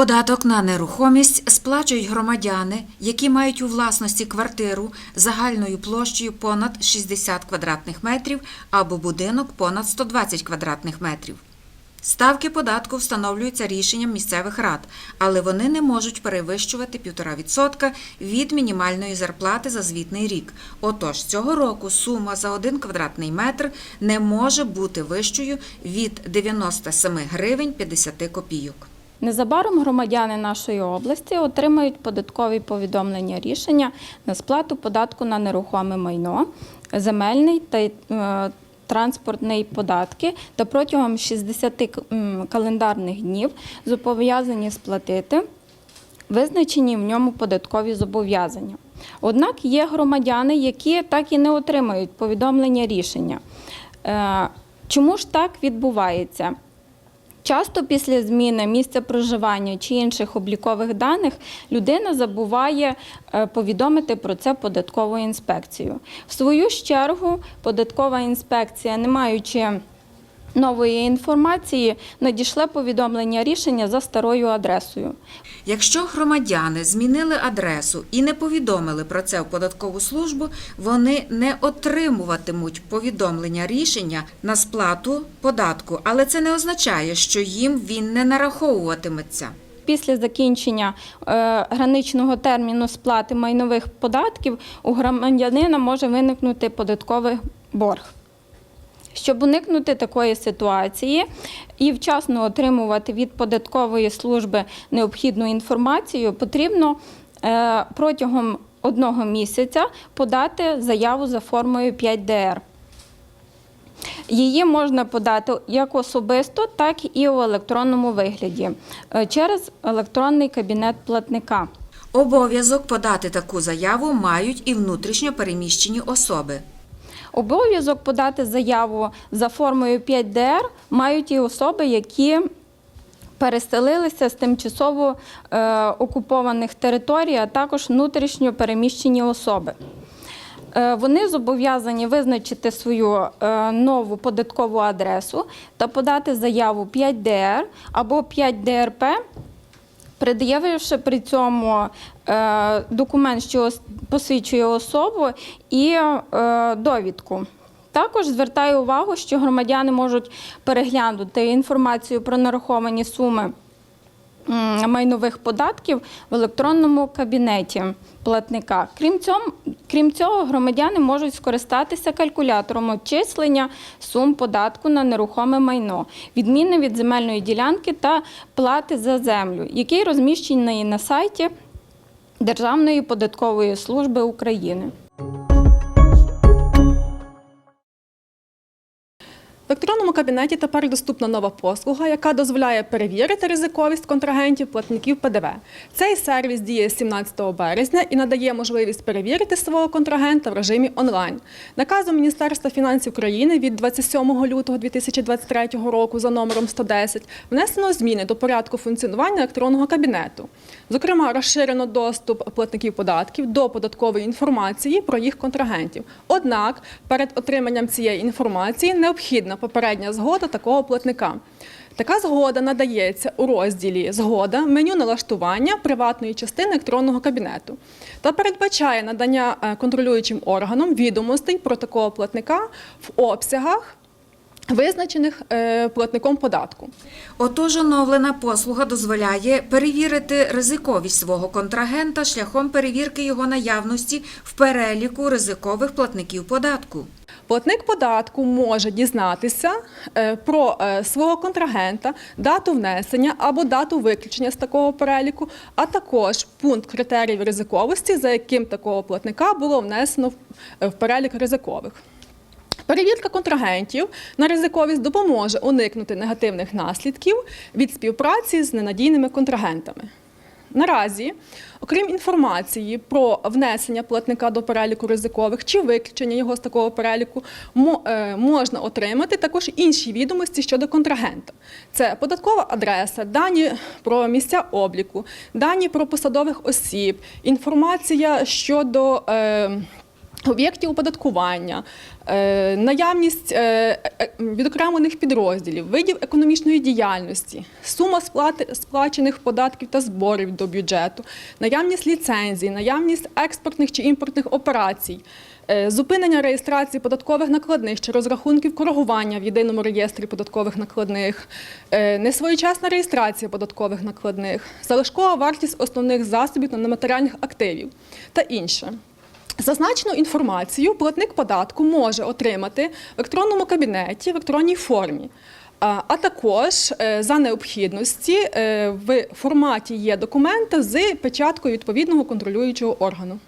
Податок на нерухомість сплачують громадяни, які мають у власності квартиру загальною площею понад 60 квадратних метрів або будинок понад 120 квадратних метрів. Ставки податку встановлюються рішенням місцевих рад, але вони не можуть перевищувати 1,5% від мінімальної зарплати за звітний рік. Отож, цього року сума за 1 квадратний метр не може бути вищою від 97 гривень 50 копійок. Незабаром громадяни нашої області отримають податкові повідомлення рішення на сплату податку на нерухоме майно, земельний та е, транспортний податки та протягом 60 календарних днів зобов'язані сплатити визначені в ньому податкові зобов'язання. Однак є громадяни, які так і не отримають повідомлення рішення. Е, Чому ж так відбувається? Часто після зміни місця проживання чи інших облікових даних людина забуває е, повідомити про це податкову інспекцію. В свою чергу, податкова інспекція, не маючи нової інформації, надійшле повідомлення рішення за старою адресою. Якщо громадяни змінили адресу і не повідомили про це в податкову службу, вони не отримуватимуть повідомлення рішення на сплату податку, але це не означає, що їм він не нараховуватиметься. Після закінчення е, граничного терміну сплати майнових податків у громадянина може виникнути податковий борг. Щоб уникнути такої ситуації і вчасно отримувати від податкової служби необхідну інформацію, потрібно е, протягом одного місяця подати заяву за формою 5ДР. Її можна подати як особисто, так і у електронному вигляді е, через електронний кабінет платника. Обов'язок подати таку заяву мають і внутрішньо переміщені особи. Обов'язок подати заяву за формою 5ДР мають і особи, які переселилися з тимчасово е, окупованих територій, а також внутрішньо переміщені особи. Е, Вони зобов'язані визначити свою е, нову податкову адресу та подати заяву 5ДР або 5ДРП, пред'явивши при цьому е, документ, що посвідчує особу, і е, довідку. Також звертаю увагу, що громадяни можуть переглянути інформацію про нараховані суми майнових податків в електронному кабінеті платника. Крім цього, крім цього, громадяни можуть скористатися калькулятором обчислення сум податку на нерухоме майно, відмінне від земельної ділянки та плати за землю, який розміщений на сайті Державної податкової служби України. В електронному кабінеті тепер доступна нова послуга, яка дозволяє перевірити ризиковість контрагентів платників ПДВ. Цей сервіс діє з 17 березня і надає можливість перевірити свого контрагента в режимі онлайн. Наказом Міністерства фінансів України від 27 лютого 2023 року за номером 110 внесено зміни до порядку функціонування електронного кабінету. Зокрема, розширено доступ платників податків до податкової інформації про їх контрагентів. Однак перед отриманням цієї інформації необхідна попередня згода такого платника. Така згода надається у розділі Згода меню налаштування приватної частини електронного кабінету та передбачає надання е, контролюючим органам відомостей про такого платника в обсягах, визначених е, платником податку. Отож, оновлена послуга дозволяє перевірити ризиковість свого контрагента шляхом перевірки його наявності в переліку ризикових платників податку. Платник податку може дізнатися е, про е, свого контрагента, дату внесення або дату виключення з такого переліку, а також пункт критеріїв ризиковості, за яким такого платника було внесено е, в перелік ризикових. Перевірка контрагентів на ризиковість допоможе уникнути негативних наслідків від співпраці з ненадійними контрагентами. Наразі, окрім інформації про внесення платника до переліку ризикових чи виключення його з такого переліку, е, можна отримати також інші відомості щодо контрагента. Це податкова адреса, дані про місця обліку, дані про посадових осіб, інформація щодо. Об'єктів оподаткування, е, наявність е, е, відокремлених підрозділів, видів економічної діяльності, сума сплачених податків та зборів до бюджету, наявність ліцензій, наявність експортних чи імпортних операцій, зупинення реєстрації податкових накладних чи розрахунків коригування в єдиному реєстрі податкових накладних, несвоєчасна реєстрація податкових накладних, залишкова вартість основних засобів та нематеріальних активів та інше. Зазначену інформацію платник податку може отримати в електронному кабінеті в електронній формі. А також е, за необхідності е, в форматі є документа з печаткою відповідного контролюючого органу.